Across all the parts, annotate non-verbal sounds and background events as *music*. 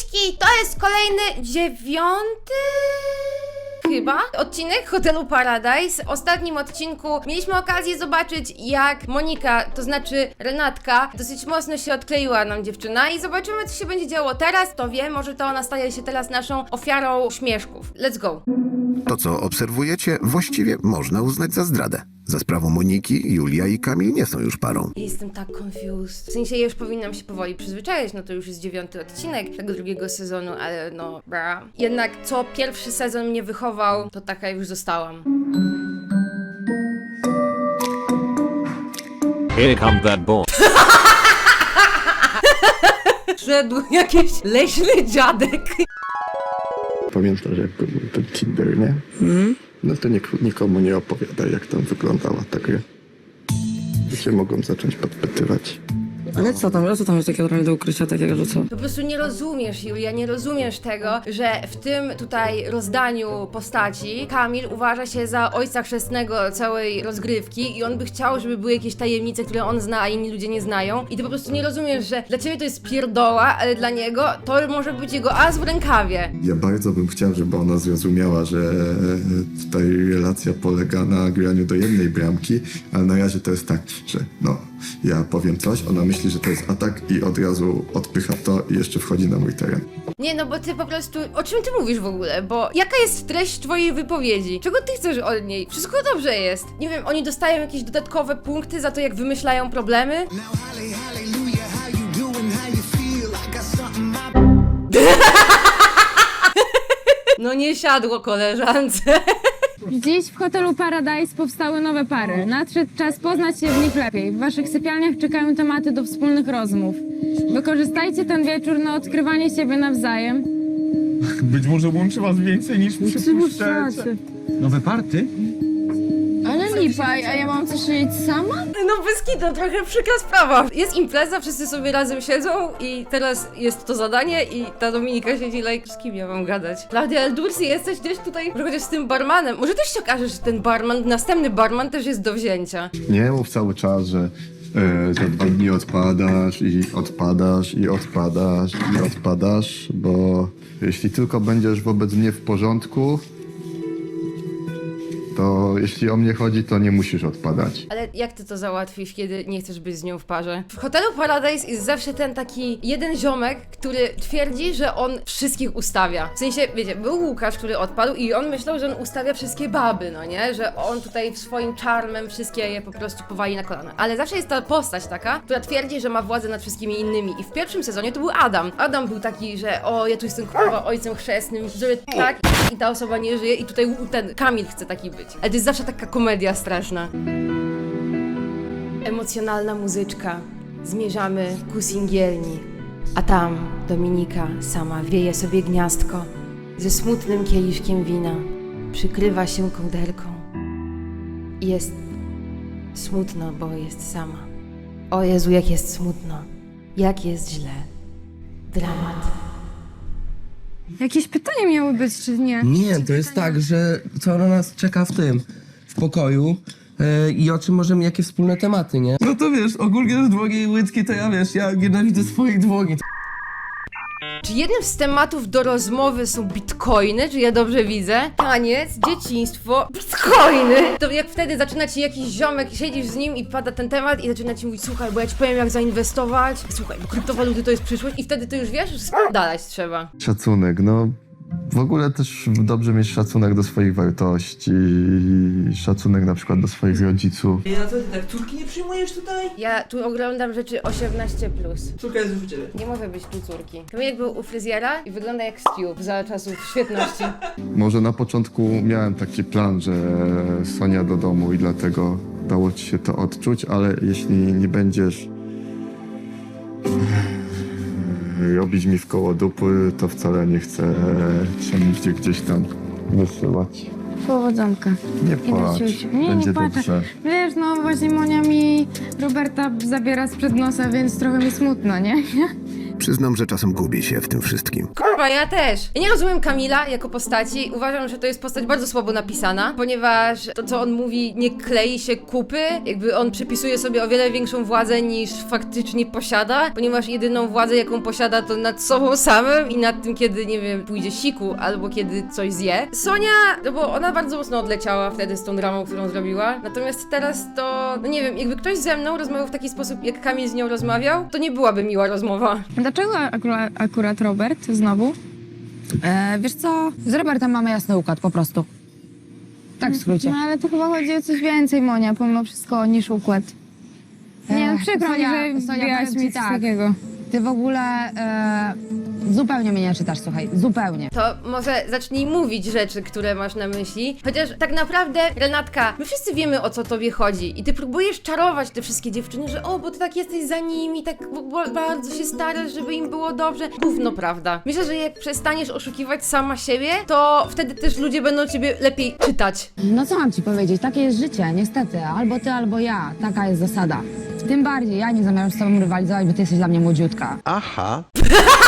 Miśki, to jest kolejny dziewiąty chyba odcinek Hotelu Paradise. W ostatnim odcinku mieliśmy okazję zobaczyć, jak Monika, to znaczy Renatka, dosyć mocno się odkleiła nam dziewczyna i zobaczymy, co się będzie działo teraz. To wie, może to ona staje się teraz naszą ofiarą śmieszków. Let's go. To, co obserwujecie, właściwie można uznać za zdradę. Za sprawą Moniki, Julia i Kamil nie są już parą. Jestem tak confused. W sensie ja już powinnam się powoli przyzwyczaić, no to już jest dziewiąty odcinek tego drugiego sezonu, ale no bra. Jednak co pierwszy sezon mnie wychował, to taka już zostałam. Here comes that boy. *laughs* Szedł jakiś leśny dziadek. Pamiętasz, jak był ten Tinder, nie? No to nik- nikomu nie opowiada, jak tam wyglądała ta gra. I się mogą zacząć podpytywać. Ale co tam, ale co tam jest takiego do ukrycia, takiego, że co? Po prostu nie rozumiesz, Julia, nie rozumiesz tego, że w tym tutaj rozdaniu postaci Kamil uważa się za ojca chrzestnego całej rozgrywki i on by chciał, żeby były jakieś tajemnice, które on zna, a inni ludzie nie znają. I ty po prostu nie rozumiesz, że dla ciebie to jest pierdoła, ale dla niego to może być jego as w rękawie. Ja bardzo bym chciał, żeby ona zrozumiała, że e, tutaj relacja polega na graniu do jednej bramki, ale na razie to jest tak, że no, ja powiem coś, ona myśli, że to jest atak i od razu odpycha to i jeszcze wchodzi na mój teren. Nie, no bo ty po prostu. O czym ty mówisz w ogóle? Bo jaka jest treść twojej wypowiedzi? Czego ty chcesz od niej? Wszystko dobrze jest. Nie wiem, oni dostają jakieś dodatkowe punkty za to, jak wymyślają problemy? *laughs* No nie siadło koleżance. Dziś w hotelu Paradise powstały nowe pary. Nadszedł czas poznać się w nich lepiej. W waszych sypialniach czekają tematy do wspólnych rozmów. Wykorzystajcie ten wieczór na odkrywanie siebie nawzajem. Być może łączy was więcej niż przypuszczacie. Nowe party? A ja mam coś szyć sama? No bez kitu, trochę przykra sprawa. Jest impreza, wszyscy sobie razem siedzą i teraz jest to zadanie i ta Dominika siedzi like, z kim ja mam gadać? Klaudia Eldursi, jesteś gdzieś tutaj, chociaż z tym barmanem. Może też się okaże, że ten barman, następny barman też jest do wzięcia. Nie mów cały czas, że e, za dwa dni odpadasz i odpadasz i odpadasz i odpadasz, bo jeśli tylko będziesz wobec mnie w porządku, to jeśli o mnie chodzi, to nie musisz odpadać. Ale jak ty to załatwisz, kiedy nie chcesz być z nią w parze? W hotelu Paradise jest zawsze ten taki jeden ziomek, który twierdzi, że on wszystkich ustawia. W sensie, wiecie, był Łukasz, który odpadł i on myślał, że on ustawia wszystkie baby, no nie? Że on tutaj swoim czarmem wszystkie je po prostu powali na kolana. Ale zawsze jest ta postać taka, która twierdzi, że ma władzę nad wszystkimi innymi. I w pierwszym sezonie to był Adam. Adam był taki, że o, ja tu jestem kurwa ojcem chrzestnym, zrobię tak i ta osoba nie żyje i tutaj ten Kamil chce taki być. Ale to jest zawsze taka komedia straszna. Emocjonalna muzyczka. Zmierzamy ku singielni. A tam Dominika sama wieje sobie gniazdko ze smutnym kieliszkiem wina. Przykrywa się kołderką. Jest smutno, bo jest sama. O Jezu, jak jest smutno. Jak jest źle. Dramat. Jakieś pytanie miały być, czy nie? Nie, to jest tak, że co na nas czeka w tym, w pokoju e, i o czym możemy, jakie wspólne tematy, nie? No to wiesz, ogólnie z dłogi łyczki to ja wiesz, ja nienawidzę swojej dłogi. Czy jednym z tematów do rozmowy są bitcoiny? Czy ja dobrze widzę? Taniec, dzieciństwo, bitcoiny! To jak wtedy zaczyna ci jakiś ziomek, siedzisz z nim i pada ten temat i zaczyna ci mówić, słuchaj, bo ja ci powiem jak zainwestować, słuchaj, bo kryptowaluty to jest przyszłość i wtedy ty już wiesz, dalej trzeba. Szacunek, no w ogóle też dobrze mieć szacunek do swoich wartości, szacunek na przykład do swoich rodziców. Ja co ty tak, córki nie przyjmujesz tutaj? Ja tu oglądam rzeczy 18+. Plus. Córka jest już u ciebie. Nie może być tu córki. Kamilek był u fryzjera i wygląda jak Stu za czasów świetności. *laughs* Może na początku miałem taki plan, że Sonia do domu i dlatego dało ci się to odczuć, ale jeśli nie będziesz robić mi w koło dupy, to wcale nie chcę cię nigdzie gdzieś tam wysyłać. Powodzonka. Nie płacz, Nie, będzie nie dobrze. Wiesz, no właśnie Monia mi Roberta zabiera sprzed nosa, więc trochę mi smutno, nie? *laughs* Przyznam, że czasem gubię się w tym wszystkim. Kurwa, ja też. Ja nie rozumiem Kamila jako postaci. Uważam, że to jest postać bardzo słabo napisana, ponieważ to, co on mówi, nie klei się kupy. Jakby on przypisuje sobie o wiele większą władzę niż faktycznie posiada, ponieważ jedyną władzę, jaką posiada, to nad sobą samym i nad tym, kiedy, nie wiem, pójdzie siku albo kiedy coś zje. Sonia, no bo ona bardzo mocno odleciała wtedy z tą dramą, którą zrobiła. Natomiast teraz to, no nie wiem, jakby ktoś ze mną rozmawiał w taki sposób, jak Kamil z nią rozmawiał, to nie byłaby miła rozmowa. Dlaczego akurat, akurat Robert znowu? E, wiesz co, z Robertem mamy jasny układ, po prostu. Tak w skrócie. No ale to chyba chodzi o coś więcej, Monia, pomimo wszystko, niż układ. Nie, no Ech, przykro mi, Sonia, że Sonia, wbijałaś powiem ci mi coś tak. takiego. Ty w ogóle e, zupełnie mnie nie czytasz, słuchaj, zupełnie. To może zacznij mówić rzeczy, które masz na myśli. Chociaż tak naprawdę, Renatka, my wszyscy wiemy o co tobie chodzi. I ty próbujesz czarować te wszystkie dziewczyny, że o, bo ty tak jesteś za nimi, tak bardzo się starasz, żeby im było dobrze. Gówno, prawda? Myślę, że jak przestaniesz oszukiwać sama siebie, to wtedy też ludzie będą ciebie lepiej czytać. No co mam ci powiedzieć, takie jest życie, niestety. Albo ty, albo ja. Taka jest zasada. Tym bardziej ja nie zamierzam z tobą rywalizować, bo ty jesteś dla mnie młodziutka. *laughs*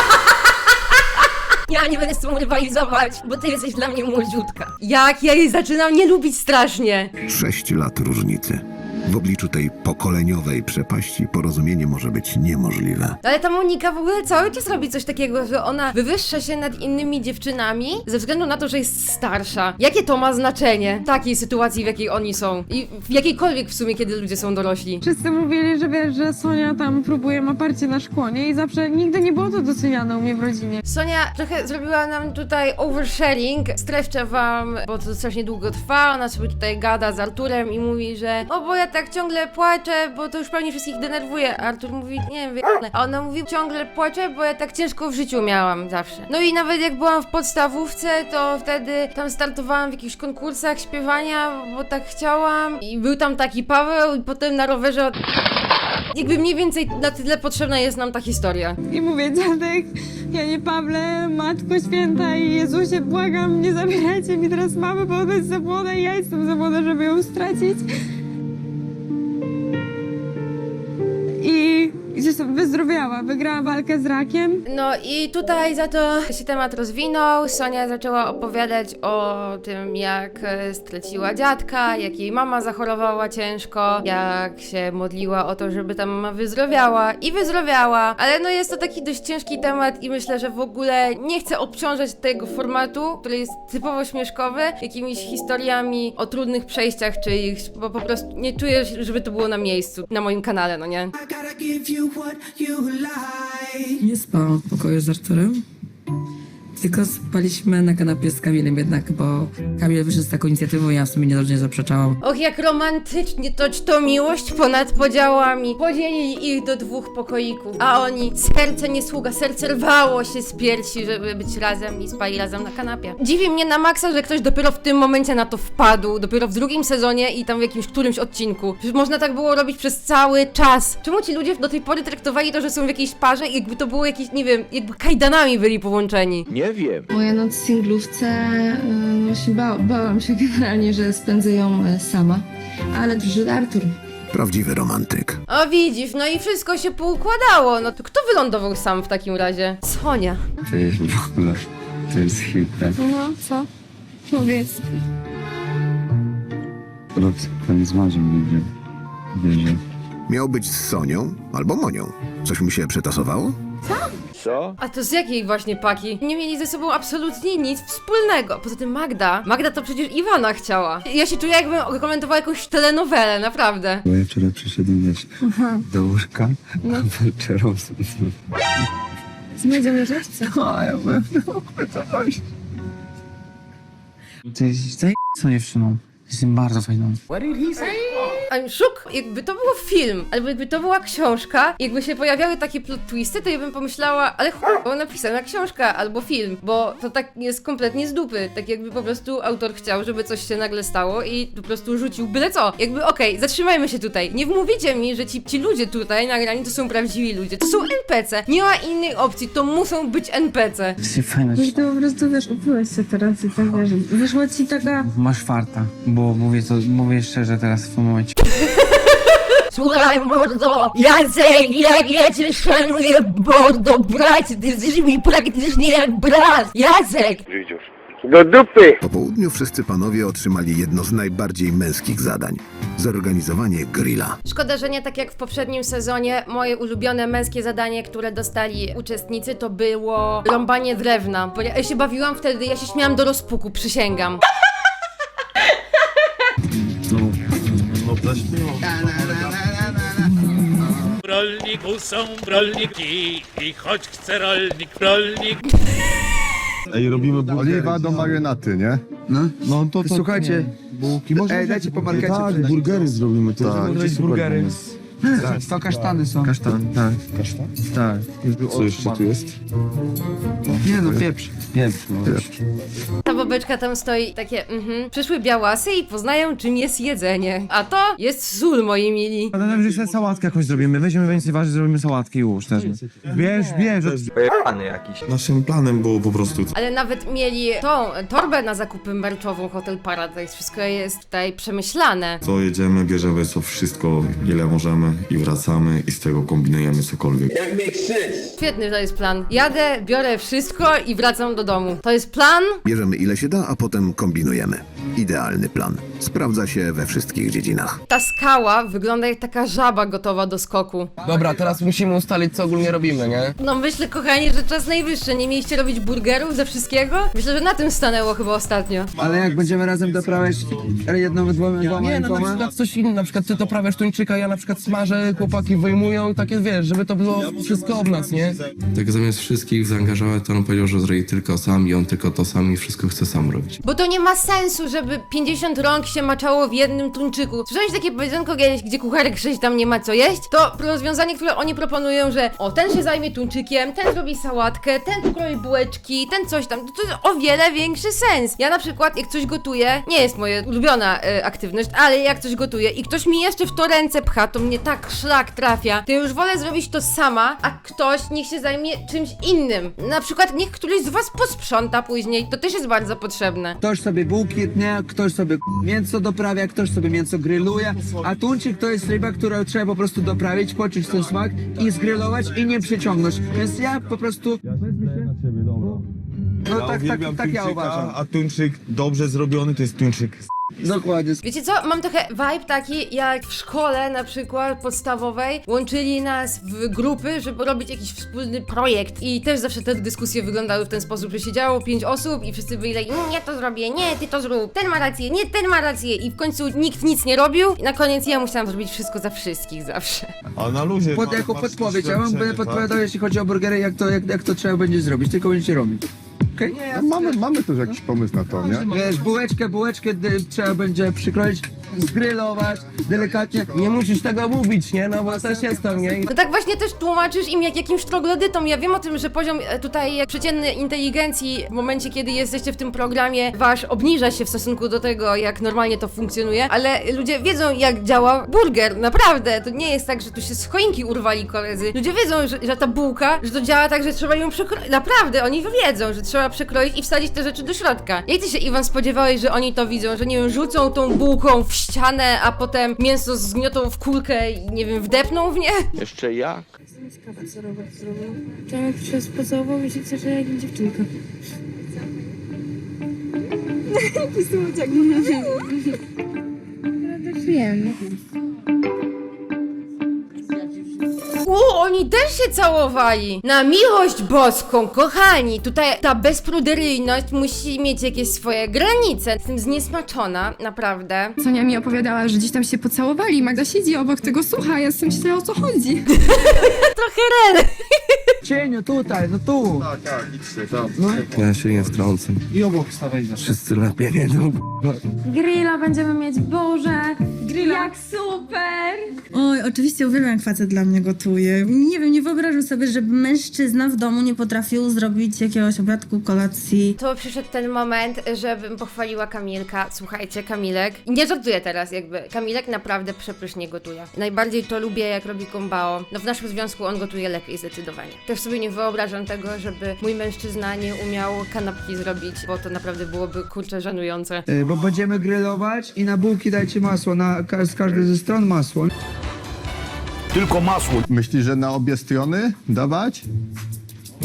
Ja nie będę z tobą rywalizować, bo ty jesteś dla mnie młodziutka. Jak ja jej zaczynam nie lubić strasznie. Sześć lat różnicy. W obliczu tej pokoleniowej przepaści porozumienie może być niemożliwe. Ale ta Monika w ogóle cały czas robi coś takiego, że ona wywyższa się nad innymi dziewczynami ze względu na to, że jest starsza. Jakie to ma znaczenie w takiej sytuacji, w jakiej oni są? I w jakiejkolwiek w sumie, kiedy ludzie są dorośli. Wszyscy mówili, że wiesz, że Sonia tam próbuje ma parcie na szkłonie i zawsze nigdy nie było to doceniane u mnie w rodzinie. Sonia trochę zrobiła nam tutaj oversharing. Streszczę wam, bo to strasznie długo trwa. Ona sobie tutaj gada z Arturem i mówi, że o, bo ja tak ciągle płaczę, bo to już pewnie wszystkich denerwuje. Artur mówi, nie wiem, wie- a ona mówi, ciągle płaczę, bo ja tak ciężko w życiu miałam zawsze. No i nawet jak byłam w podstawówce, to wtedy tam startowałam w jakichś konkursach śpiewania, bo tak chciałam. I był tam taki Paweł i potem na rowerze... od- Jakby mniej więcej na tyle potrzebna jest nam ta historia. I mówię, dziadek, ja nie Pawle, Matko Święta i Jezusie, błagam, nie zabierajcie mi teraz mamy, bo ona jest za młoda i ja jestem za młoda, żeby ją stracić. Wyzdrowiała, wygrała walkę z rakiem. No i tutaj za to się temat rozwinął. Sonia zaczęła opowiadać o tym, jak e, straciła dziadka, jak jej mama zachorowała ciężko, jak się modliła o to, żeby ta mama wyzdrowiała i wyzdrowiała. Ale no jest to taki dość ciężki temat i myślę, że w ogóle nie chcę obciążać tego formatu, który jest typowo śmieszkowy, jakimiś historiami o trudnych przejściach czyichś, bo po prostu nie czuję, żeby to było na miejscu, na moim kanale, no nie? Nie spałam w pokoju z Arturem. Tylko spaliśmy na kanapie z Kamilem jednak, bo Kamil wyszedł z taką inicjatywą i ja w sumie nie, nie zaprzeczałam. Och, jak romantycznie toć to miłość ponad podziałami. Podzielili ich do dwóch pokoików, a oni serce nie sługa, serce rwało się z piersi, żeby być razem i spali razem na kanapie. Dziwi mnie na maksa, że ktoś dopiero w tym momencie na to wpadł, dopiero w drugim sezonie i tam w jakimś którymś odcinku. Przecież można tak było robić przez cały czas. Czemu ci ludzie do tej pory traktowali to, że są w jakiejś parze i jakby to było jakieś, nie wiem, jakby kajdanami byli połączeni? Nie wiem. Moja noc w singlówce, y, właśnie ba bałam się *laughs* generalnie, że spędzę ją y, sama, ale przyszedł Artur. Prawdziwy romantyk. O widzisz, no i wszystko się poukładało. No to kto wylądował sam w takim razie? Sonia. To jest w ogóle, to jest hit, tak? No, co? Powiedz. Rok ten z będzie. Wierzy. Miał być z Sonią albo Monią. Coś mu się przetasowało? Co? A to z jakiej właśnie paki? Nie mieli ze sobą absolutnie nic wspólnego. Poza tym Magda. Magda to przecież Iwana chciała. Ja się czuję jakbym komentowała jakąś telenowelę, naprawdę. Bo ja wczoraj przyszedłem, wiesz, do łóżka, *laughs* No. a walczerą z... Znajdziemy rzecz, co? A ja byłem na coś. Ty zaj... co dziewczyną. Jestem bardzo fajną. I'm shook. Jakby to był film, albo jakby to była książka, jakby się pojawiały takie plot twisty, to ja bym pomyślała, ale chuj, bo napisana książka albo film, bo to tak jest kompletnie z dupy. Tak jakby po prostu autor chciał, żeby coś się nagle stało i po prostu rzucił byle co. Jakby okej, zatrzymajmy się tutaj. Nie wmówicie mi, że ci, ci ludzie tutaj nagrani to są prawdziwi ludzie. To są NPC. Nie ma innej opcji, to muszą być NPC. Jesteś fajna. Że ty po prostu, wiesz, upłyłeś się teraz i tak, wiesz, wyszła ci taka... Masz farta, bo mówię to, mówię szczerze teraz w tym momencie. Słuchaj, mordo, Jacek, jak ja cię szanuję, mordo, bracie, ty jesteś mi praktycznie jak brat. Jacek! Po południu wszyscy panowie otrzymali jedno z najbardziej męskich zadań zorganizowanie grilla. Szkoda, że nie tak jak w poprzednim sezonie, moje ulubione męskie zadanie, które dostali uczestnicy, to było rąbanie drewna. Bo ja się bawiłam wtedy, ja się śmiałam do rozpuku, przysięgam. W rolniku są rolniki i choć chce rolnik rolnik Ej, robimy burgery. Oliwa do marynaty, nie? No to, to Słuchajcie, bułki. Może Ej, dajcie po markecie Tak, burgery zrobimy. To Tak, tak, super burgery. Pomysł. to kasztany są. Kasztan, tak. Kasztan? Tak. Co jeszcze tu jest? Nie no, pieprz. Pieprz, no. Ta babeczka tam stoi, takie, mhm. Przyszły białasy i poznają, czym jest jedzenie. A to jest sól, moi mili. Ale najwyżej sobie sałatkę jakąś zrobimy. Weźmiemy więcej warzyw, zrobimy sałatki i już też. Bierz, bierz. Naszym planem było po prostu Ale nawet mieli tą torbę na zakupy merczową Hotel Paradise. Wszystko jest tutaj przemyślane. To jedziemy, bierzemy co wszystko, ile możemy i wracamy i z tego kombinujemy cokolwiek. Świetny to jest plan. Jadę, biorę wszystko i wracam do domu. To jest plan? Bierzemy ile się da, a potem kombinujemy. Idealny plan. Sprawdza się we wszystkich dziedzinach. Ta skała wygląda jak taka żaba gotowa do skoku. Dobra, teraz musimy ustalić, co ogólnie robimy, nie? No myślę, kochani, że czas najwyższy. Nie mieliście robić burgerów ze wszystkiego? Myślę, że na tym stanęło chyba ostatnio. Ale jak będziemy razem doprawiać jedną, dwoma, dwoma, Nie, no na przykład coś innego, na przykład ty to prawiasz tuńczyka, ja na przykład smażę, chłopaki wyjmują i takie, wiesz, żeby to było wszystko ob nas, nie? Tak zamiast wszystkich zaangażować, to on powiedział, że zrobi tylko sam i on tylko to sam i wszystko chce sam robić. Bo to nie ma sensu, żeby 50 rąk się maczało w jednym tuńczyku. Słyszałeś takie powiedzonko kiedyś, gdzie kucharek 6 tam nie ma co jeść? To rozwiązanie, które oni proponują, że o, ten się zajmie tuńczykiem, ten zrobi sałatkę, ten pokroi bułeczki, ten coś tam. To jest o wiele większy sens. Ja na przykład, jak coś gotuję, nie jest moja ulubiona e, aktywność, ale jak coś gotuję i ktoś mi jeszcze w to ręce pcha, to mnie tak szlak trafia. To już wolę zrobić to sama, a ktoś niech się zajmie czymś innym. Na przykład niech któryś z was posprząta później. To też jest bardzo potrzebne. Ktoś sobie bułki ktoś sobie mięso doprawia, ktoś sobie mięso grilluje, a tuńczyk to jest ryba, którą trzeba po prostu doprawić, poczuć ten smak i zgrillować i nie przyciągnąć. Więc ja po prostu... No Ja tak, tak, uwielbiam tak ja tuńczyka, uważam. A tuńczyk dobrze zrobiony to jest tuńczyk. Dokładnie. Wiecie co, mam trochę vibe taki, jak w szkole na przykład podstawowej łączyli nas w grupy, żeby robić jakiś wspólny projekt i też zawsze te dyskusje wyglądały w ten sposób, że siedziało pięć osób i wszyscy byli like, "Mm, ja to zrobię, nie, ty to zrób, ten ma rację, nie, ten ma rację i w końcu nikt nic nie robił i na koniec ja musiałam zrobić wszystko za wszystkich zawsze. A na luzie. Pod, jako podpowiedź, ja wam będę doświadczenie, podpowiadał, jeśli chodzi o burgery, jak to, jak, jak to trzeba będzie zrobić, tylko będziecie robić. Okej? Mamy, mamy też jakiś pomysł na to, nie? Wiesz, bułeczkę, bułeczkę dy, trzeba będzie przykroić, zgrillować, delikatnie. Nie musisz tego mówić, nie? No bo też jestem, nie? No tak właśnie też tłumaczysz im jak jakimś troglodytom. Ja wiem o tym, że poziom e, tutaj przeciętnej inteligencji w momencie, kiedy jesteście w tym programie, wasz obniża się w stosunku do tego, jak normalnie to funkcjonuje, ale ludzie wiedzą, jak działa burger, naprawdę. To nie jest tak, że tu się z choinki urwali koledzy. Ludzie wiedzą, że, że ta bułka, że to działa tak, że trzeba ją przekroić. Naprawdę, oni wiedzą, że trzeba przekroić i wsadzić te rzeczy do środka. Jak ty się, Iwan, spodziewałeś, że oni to widzą, że nie wiem, rzucą tą bułką w ścianę, a potem mięso zgniotą w kulkę i nie wiem, wdepną w nie? Jeszcze jak? Ciekawe, co Robert zrobił. Tomek się spocałował i się cieszy jak dziewczynka. Jaki słodziak. Wiem. U, oni też się całowali! Na miłość boską, kochani! Tutaj ta bezpruderyjność musi mieć jakieś swoje granice. Jestem zniesmaczona, naprawdę. Sonia mi opowiadała, że gdzieś tam się pocałowali. Magda siedzi obok tego, słucha, ja sobie myślę o co chodzi. *laughs* Trochę ren. Cieniu, tutaj, no tu. Tak, tak, idźcie tam. Ja się nie wtrącę. I obok stawaj za Wszyscy lepiej wiedzą. Grilla będziemy mieć, Boże! Grilla. Jak super! Oj, oczywiście uwielbiam jak facet dla mnie gotuje. Nie wiem, nie wyobrażam sobie, żeby mężczyzna w domu nie potrafił zrobić jakiegoś obiadku, kolacji. To przyszedł ten moment, żebym pochwaliła Kamilka. Słuchajcie, Kamilek, nie żartuję teraz jakby, Kamilek naprawdę przepysznie gotuje. Najbardziej to lubię, jak robi kombao. No w naszym związku on gotuje lepiej zdecydowanie. Też sobie nie wyobrażam tego, żeby mój mężczyzna nie umiał kanapki zrobić, bo to naprawdę byłoby kurczę żenujące. Y, Bo będziemy grillować i na bułki dajcie masło, na ka- z każdej ze stron masło. tylko masło. Myślisz, że na obie strony dawać?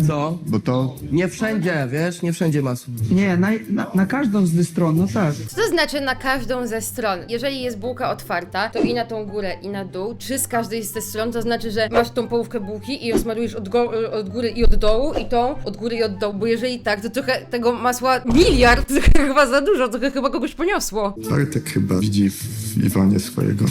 Co? Bo to Nie wszędzie, wiesz, nie wszędzie masło. Nie, na, na, na każdą z tych stron, no tak. Co to znaczy na każdą ze stron? Jeżeli jest bułka otwarta, to i na tą górę, i na dół, czy z każdej z tych stron, to znaczy, że masz tą połówkę bułki i ją smarujesz od, go, od góry i od dołu, i tą od góry i od dołu, bo jeżeli tak, to trochę tego masła miliard, trochę *laughs* chyba za dużo, trochę chyba kogoś poniosło. Bartek chyba widzi w Iwanie swojego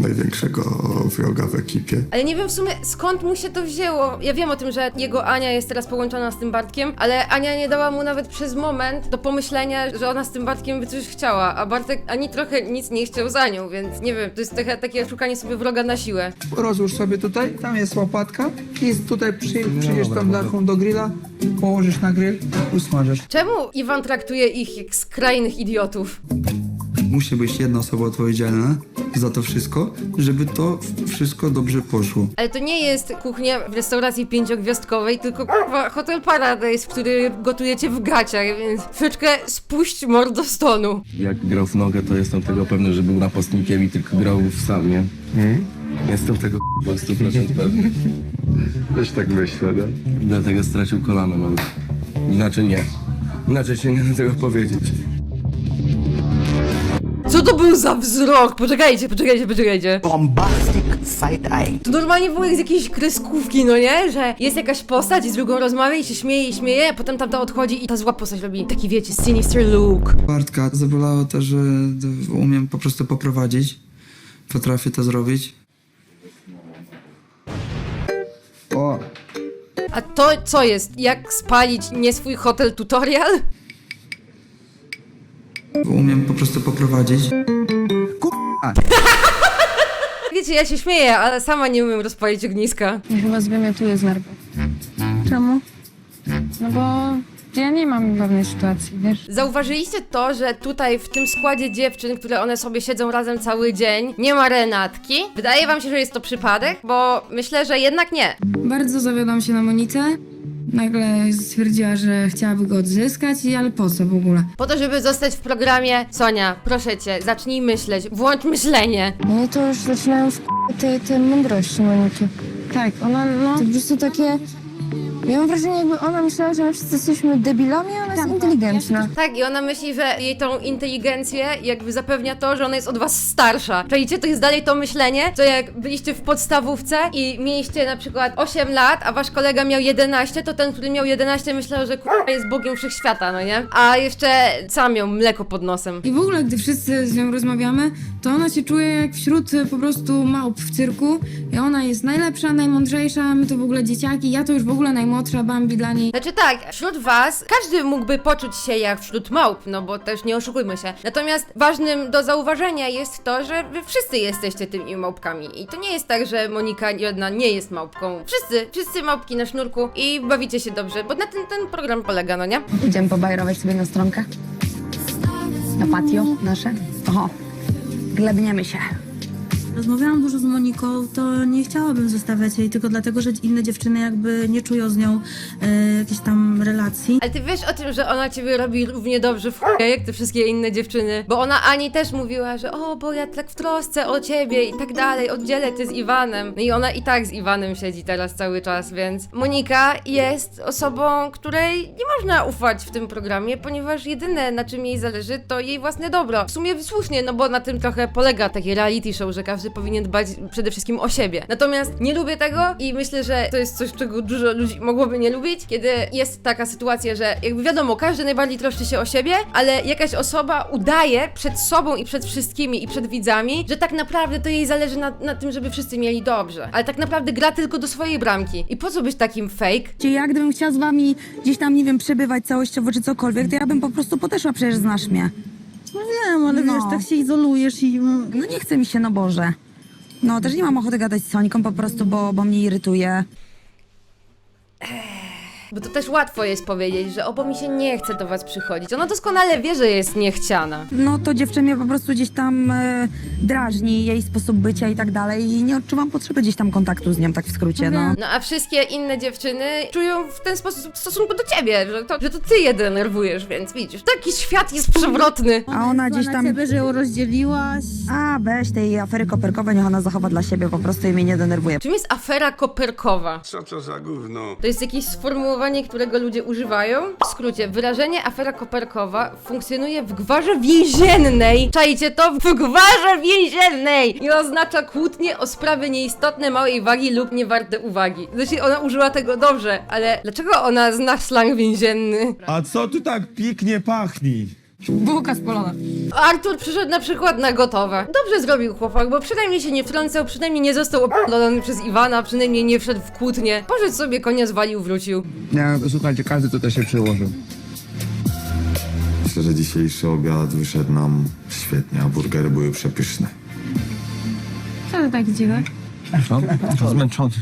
największego wroga w ekipie. Ale nie wiem w sumie skąd mu się to wzięło. Ja wiem o tym, że jego Ania jest teraz połączona z tym Bartkiem, ale Ania nie dała mu nawet przez moment do pomyślenia, że ona z tym Bartkiem by coś chciała, a Bartek ani trochę nic nie chciał za nią, więc nie wiem, to jest trochę takie szukanie sobie wroga na siłę. Rozłóż sobie tutaj, tam jest łopatka i tutaj przy, przyjdziesz tą dachą do grilla, położysz na grill, usmażysz. Czemu Iwan traktuje ich jak skrajnych idiotów? Musi być jedna osoba odpowiedzialna za to wszystko, żeby to wszystko dobrze poszło. Ale to nie jest kuchnia w restauracji pięciogwiazdkowej, tylko kurwa Hotel Paradise, w który gotujecie w gaciach, więc troszeczkę spuść mordostonu. Jak grał w nogę, to jestem tego pewny, że był napastnikiem i tylko grał w sam, nie? Jestem tego po 100% pewny. Też tak myślę, no. Dlatego stracił kolano nawet. Inaczej nie. Inaczej się nie da tego powiedzieć. Co to był za wzrok? Poczekajcie, poczekajcie, poczekajcie. Bombastic side eye. To normalnie było jak z jakiejś kreskówki, no nie? Że jest jakaś postać i z drugą rozmawia i się śmieje i śmieje, a potem tamta odchodzi i ta zła postać robi taki, wiecie, sinister look. Bartka zabolało to, że umiem po prostu poprowadzić. Potrafię to zrobić. O, A to co jest? Jak spalić nie swój hotel tutorial? Umiem po prostu poprowadzić. *laughs* Wiecie, ja się śmieję, ale sama nie umiem rozpalić ogniska. Ja chyba zwymiotuję z nerwów. Czemu? No bo ja nie mam pewnej sytuacji, wiesz? Zauważyliście to, że tutaj w tym składzie dziewczyn, które one sobie siedzą razem cały dzień, nie ma Renatki? Wydaje wam się, że jest to przypadek? Bo myślę, że jednak nie. Bardzo zawiodłam się na Monicę. Nagle stwierdziła, że chciałaby go odzyskać, i ale po co w ogóle? Po to, żeby zostać w programie, Sonia, proszę cię, zacznij myśleć, włącz myślenie. Mnie to już zaczynają w te, te mądrości Moniki. Tak, ona no... To po prostu takie... Ja mam wrażenie, jakby ona myślała, że my wszyscy jesteśmy debilami, a ona jest inteligentna. Tak, i ona myśli, że jej tą inteligencję jakby zapewnia to, że ona jest od was starsza. Czajcie, to jest dalej to myślenie, co jak byliście w podstawówce i mieliście na przykład 8 lat, a wasz kolega miał 11, to ten, który miał 11 myślał, że k***a jest Bogiem Wszechświata, no nie? A jeszcze sam miał mleko pod nosem. I w ogóle, gdy wszyscy z nią rozmawiamy, to ona się czuje jak wśród e, po prostu małp w cyrku. I ona jest najlepsza, najmądrzejsza, my to w ogóle dzieciaki, ja to już w ogóle najmłodsza Bambi dla niej. Znaczy tak, wśród was każdy mógłby poczuć się jak wśród małp, no bo też nie oszukujmy się. Natomiast ważnym do zauważenia jest to, że wy wszyscy jesteście tymi małpkami. I to nie jest tak, że Monika jedna nie jest małpką. Wszyscy, wszyscy małpki na sznurku i bawicie się dobrze, bo na tym ten program polega, no nie? Idziemy pobajrować sobie na stronkę. Na patio nasze. Oho, glebniemy się. Rozmawiałam dużo z Moniką, to nie chciałabym zostawiać jej tylko dlatego, że inne dziewczyny jakby nie czują z nią e, jakiejś tam relacji. Ale ty wiesz o tym, że ona ciebie robi równie dobrze w jak te wszystkie inne dziewczyny? Bo ona Ani też mówiła, że o, bo ja tak w trosce o ciebie i tak dalej, oddzielę cię z Iwanem. No i ona i tak z Iwanem siedzi teraz cały czas, więc Monika jest osobą, której nie można ufać w tym programie, ponieważ jedyne na czym jej zależy to jej własne dobro. W sumie słusznie, no bo na tym trochę polega takie reality show, że każdy powinien dbać przede wszystkim o siebie. Natomiast nie lubię tego i myślę, że to jest coś, czego dużo ludzi mogłoby nie lubić, kiedy jest taka sytuacja, że jakby wiadomo, każdy najbardziej troszczy się o siebie, ale jakaś osoba udaje przed sobą i przed wszystkimi i przed widzami, że tak naprawdę to jej zależy na, na tym, żeby wszyscy mieli dobrze. Ale tak naprawdę gra tylko do swojej bramki. I po co być takim fake? Gdzie ja gdybym chciała z wami gdzieś tam, nie wiem, przebywać całościowo czy cokolwiek, to ja bym po prostu podeszła, przecież znasz mnie. No wiem, ale No. wiesz, tak się izolujesz i... No nie chce mi się, no Boże. No też nie mam ochoty gadać z Soniką po prostu, bo, bo mnie irytuje. Bo to też łatwo jest powiedzieć, że o, bo mi się nie chce do was przychodzić. Ona doskonale wie, że jest niechciana. No to dziewczę mnie po prostu gdzieś tam e, drażni, jej sposób bycia i tak dalej i nie odczuwam potrzeby gdzieś tam kontaktu z nią, tak w skrócie, no. No a wszystkie inne dziewczyny czują w ten sposób w stosunku do ciebie, że to, że to ty je denerwujesz, więc widzisz, taki świat jest przewrotny. A ona gdzieś tam... ciebie, że ją rozdzieliłaś. A, weź tej afery koperkowej, niech ona zachowa dla siebie, po prostu i mnie nie denerwuje. Czym jest afera koperkowa? Co to za gówno? To jest jakieś sformułowanie, którego ludzie używają. W skrócie, wyrażenie afera koperkowa funkcjonuje w gwarze więziennej. Czajcie to? W gwarze więziennej! I oznacza kłótnie o sprawy nieistotne, małej wagi lub niewarte uwagi. Znaczy, ona użyła tego dobrze, ale dlaczego ona zna slang więzienny? A co tu tak piknie pachni? Bułka spolona. Artur przyszedł na przykład na gotowe. Dobrze zrobił chłopak, bo przynajmniej się nie wtrącał, przynajmniej nie został oplodony przez Iwana, przynajmniej nie wszedł w kłótnie. Poszedł sobie, konia zwalił, wrócił. Nie, słuchajcie, każdy tutaj się przyłożył. Myślę, że dzisiejszy obiad wyszedł nam świetnie, a burgery były przepyszne. Co to tak dziwne? Co? Zmęczony.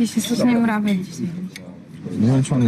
Ja się strasznie urabię dzisiaj.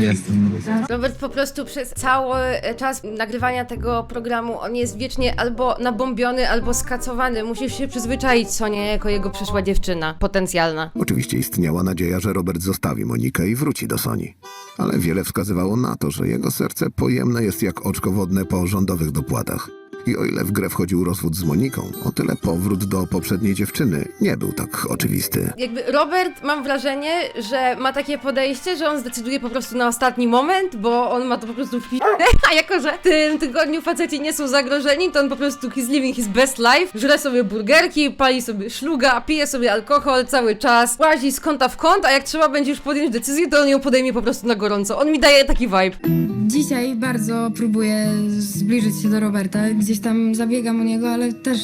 Jestem. Robert po prostu przez cały czas nagrywania tego programu, on jest wiecznie albo nabombiony, albo skacowany. Musisz się przyzwyczaić, Sonia, jako jego przyszła dziewczyna, potencjalna. Oczywiście istniała nadzieja, że Robert zostawi Monikę i wróci do Soni. Ale wiele wskazywało na to, że jego serce pojemne jest jak oczko wodne po rządowych dopłatach. I o ile w grę wchodził rozwód z Moniką, o tyle powrót do poprzedniej dziewczyny nie był tak oczywisty. Jakby Robert, mam wrażenie, że ma takie podejście, że on zdecyduje po prostu na ostatni moment, bo on ma to po prostu w pi- *laughs* a jako, że w tym tygodniu faceci nie są zagrożeni, to on po prostu he's living his best life, żre sobie burgerki, pali sobie szluga, pije sobie alkohol cały czas, łazi z kąta w kąt, a jak trzeba będzie już podjąć decyzję, to on ją podejmie po prostu na gorąco. On mi daje taki vibe. Dzisiaj bardzo próbuję zbliżyć się do Roberta. Gdzieś tam zabiegam o niego, ale też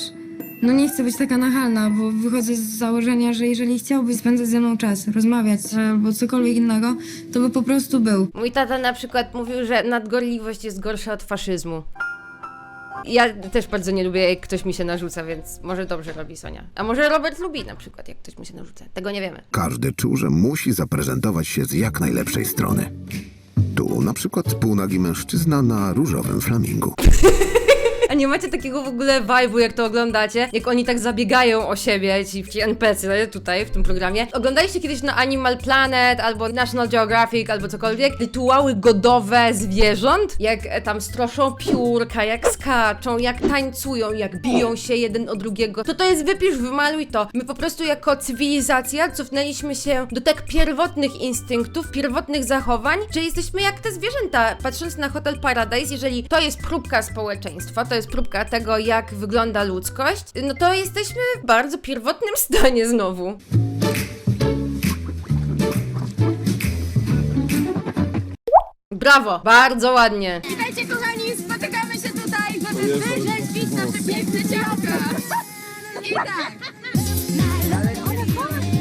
no nie chcę być taka nachalna, bo wychodzę z założenia, że jeżeli chciałby spędzać ze mną czas, rozmawiać albo cokolwiek innego, to by po prostu był. Mój tata na przykład mówił, że nadgorliwość jest gorsza od faszyzmu. Ja też bardzo nie lubię, jak ktoś mi się narzuca, więc może dobrze robi Sonia. A może Robert lubi na przykład, jak ktoś mi się narzuca. Tego nie wiemy. Każdy czuł, że musi zaprezentować się z jak najlepszej strony. Tu na przykład półnagi mężczyzna na różowym flamingu. *laughs* Nie macie takiego w ogóle vibe'u, jak to oglądacie? Jak oni tak zabiegają o siebie, ci, ci NPC tutaj, w tym programie. Oglądaliście kiedyś na Animal Planet, albo National Geographic, albo cokolwiek, rytuały godowe zwierząt? Jak e, tam stroszą piórka, jak skaczą, jak tańcują, jak biją się jeden o drugiego. To to jest wypisz, wymaluj to. My po prostu jako cywilizacja cofnęliśmy się do tak pierwotnych instynktów, pierwotnych zachowań, że jesteśmy jak te zwierzęta. Patrząc na Hotel Paradise, jeżeli to jest próbka społeczeństwa, to jest próbka tego, jak wygląda ludzkość, no to jesteśmy w bardzo pierwotnym *laughs* stanie znowu. Brawo, bardzo ładnie. Witajcie kochani, spotykamy się tutaj, żeby wyrzeźbić nasze piękne ciałka. *laughs* I tak.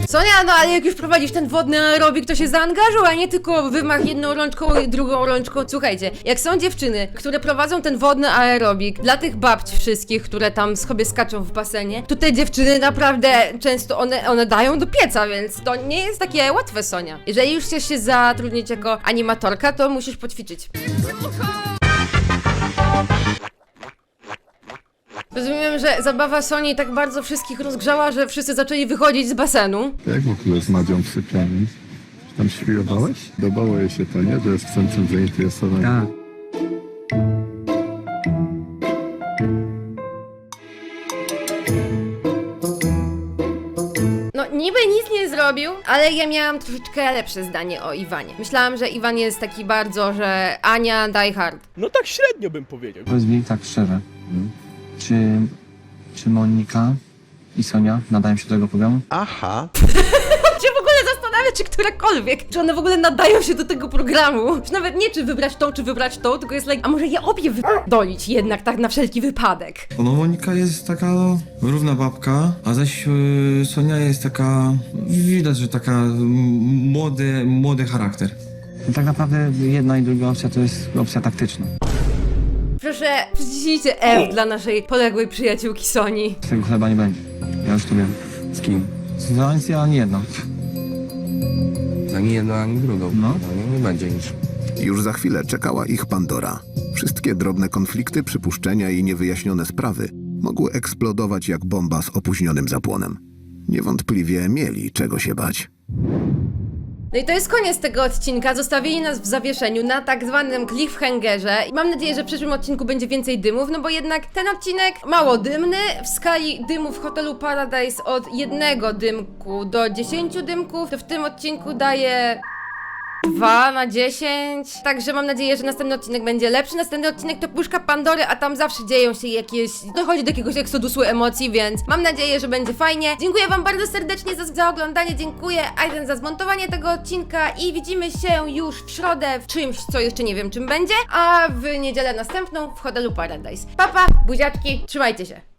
Sonia, no ale jak już prowadzisz ten wodny aerobik, to się zaangażuj, a nie tylko wymach jedną rączką i drugą rączką. Słuchajcie, jak są dziewczyny, które prowadzą ten wodny aerobik dla tych babci wszystkich, które tam sobie skaczą w basenie, to te dziewczyny naprawdę często one, one dają do pieca, więc to nie jest takie łatwe, Sonia. Jeżeli już chcesz się zatrudnić jako animatorka, to musisz poćwiczyć. Rozumiem, że zabawa Soni tak bardzo wszystkich rozgrzała, że wszyscy zaczęli wychodzić z basenu. Jak w ogóle z Nadzią w sypialni? Czy Tam świrowałeś? Podobało jej się to, nie? Że jest w centrum zainteresowania. No, niby nic nie zrobił, ale ja miałam troszeczkę lepsze zdanie o Iwanie. Myślałam, że Iwan jest taki bardzo, że Ania die hard. No tak średnio bym powiedział. Powiedz mi tak szczerze, czy, czy Monika i Sonia nadają się do tego programu? Aha. *laughs* się w ogóle zastanawia, czy którakolwiek, czy one w ogóle nadają się do tego programu. Już nawet nie, czy wybrać tą, czy wybrać tą, tylko jest like, a może je obie wydolić jednak, tak na wszelki wypadek. No Monika jest taka no, równa babka, a zaś y, Sonia jest taka, widać, że taka młody, młody charakter. Tak naprawdę jedna i druga opcja to jest opcja taktyczna. Proszę, przyciśnijcie F dla naszej poległej przyjaciółki Soni. Z tego chleba nie będzie. Ja już to wiem. Z kim? Z Francji, a nie jedno. Ani jedną, ani drugą. No. nie, nie będzie nic. Już za chwilę czekała ich Pandora. Wszystkie drobne konflikty, przypuszczenia i niewyjaśnione sprawy mogły eksplodować jak bomba z opóźnionym zapłonem. Niewątpliwie mieli czego się bać. No i to jest koniec tego odcinka. Zostawili nas w zawieszeniu na tak zwanym cliffhangerze. I mam nadzieję, że w przyszłym odcinku będzie więcej dymów, no bo jednak ten odcinek mało dymny. W skali dymów w hotelu Paradise od jednego dymku do 10 dymków, to w tym odcinku daje 2 na 10. Także mam nadzieję, że następny odcinek będzie lepszy. Następny odcinek to puszka Pandory, a tam zawsze dzieją się jakieś. Dochodzi do jakiegoś eksodusu emocji, więc mam nadzieję, że będzie fajnie. Dziękuję Wam bardzo serdecznie za, za oglądanie. Dziękuję Aiden za zmontowanie tego odcinka i widzimy się już w środę w czymś, co jeszcze nie wiem czym będzie, a w niedzielę następną w hotelu Paradise. Papa, buziaczki, trzymajcie się.